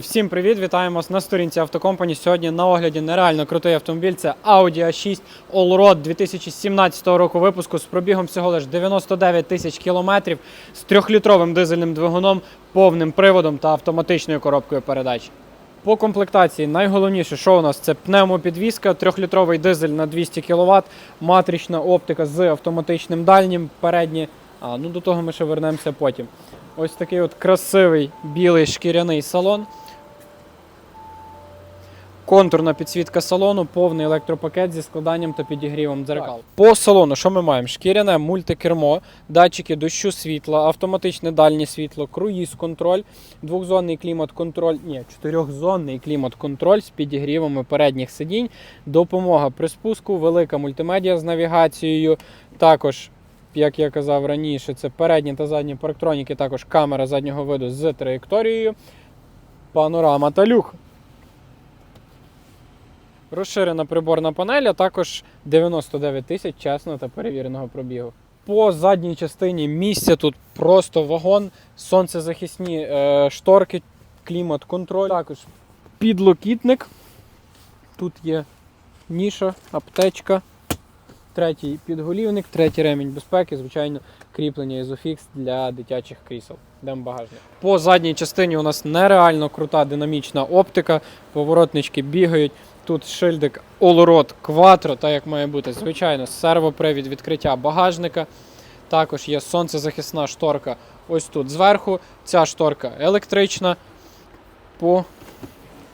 Всім привіт! Вітаємо вас на сторінці автокомпані. Сьогодні на огляді нереально крутий автомобіль. Це Audi A6 Allroad 2017 року випуску з пробігом всього лиш 99 тисяч кілометрів з трьохлітровим дизельним двигуном, повним приводом та автоматичною коробкою передач. По комплектації найголовніше, що у нас це пневмопідвізка, трьохлітровий дизель на 200 кВт, матрична оптика з автоматичним дальнім, передні. А, ну до того ми ще вернемося потім. Ось такий от красивий білий шкіряний салон. Контурна підсвітка салону, повний електропакет зі складанням та підігрівом дзеркал. По салону, що ми маємо? Шкіряне мультикермо, датчики дощу світла, автоматичне дальнє світло, круїз-контроль, двохзонний клімат-контроль, ні, чотирьохзонний клімат-контроль з підігрівами передніх сидінь, допомога при спуску, велика мультимедіа з навігацією. Також, як я казав раніше, це передні та задні парктроніки, також камера заднього виду з траєкторією, панорама та люк. Розширена приборна панель, а також 99 тисяч чесного та перевіреного пробігу. По задній частині місця тут просто вагон, сонцезахисні е, шторки, клімат-контроль. Також підлокітник. Тут є ніша, аптечка, третій підголівник, третій ремінь безпеки, звичайно, кріплення Isofix для дитячих крісел. Йдемо багажник. По задній частині у нас нереально крута динамічна оптика, поворотнички бігають. Тут шильдик Allroad Quattro, так як має бути, звичайно, сервопривід відкриття багажника. Також є сонцезахисна шторка ось тут зверху. Ця шторка електрична. По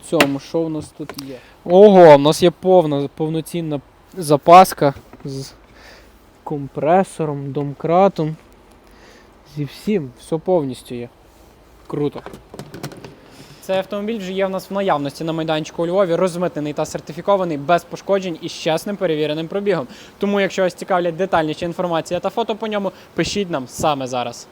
цьому, що в нас тут є? Ого, в нас є повна, повноцінна запаска з компресором, домкратом. Зі всім, все повністю є. Круто. Цей автомобіль вже є в нас в наявності на майданчику у Львові, розмитнений та сертифікований без пошкоджень і з чесним перевіреним пробігом. Тому, якщо вас цікавлять детальніші інформація та фото по ньому, пишіть нам саме зараз.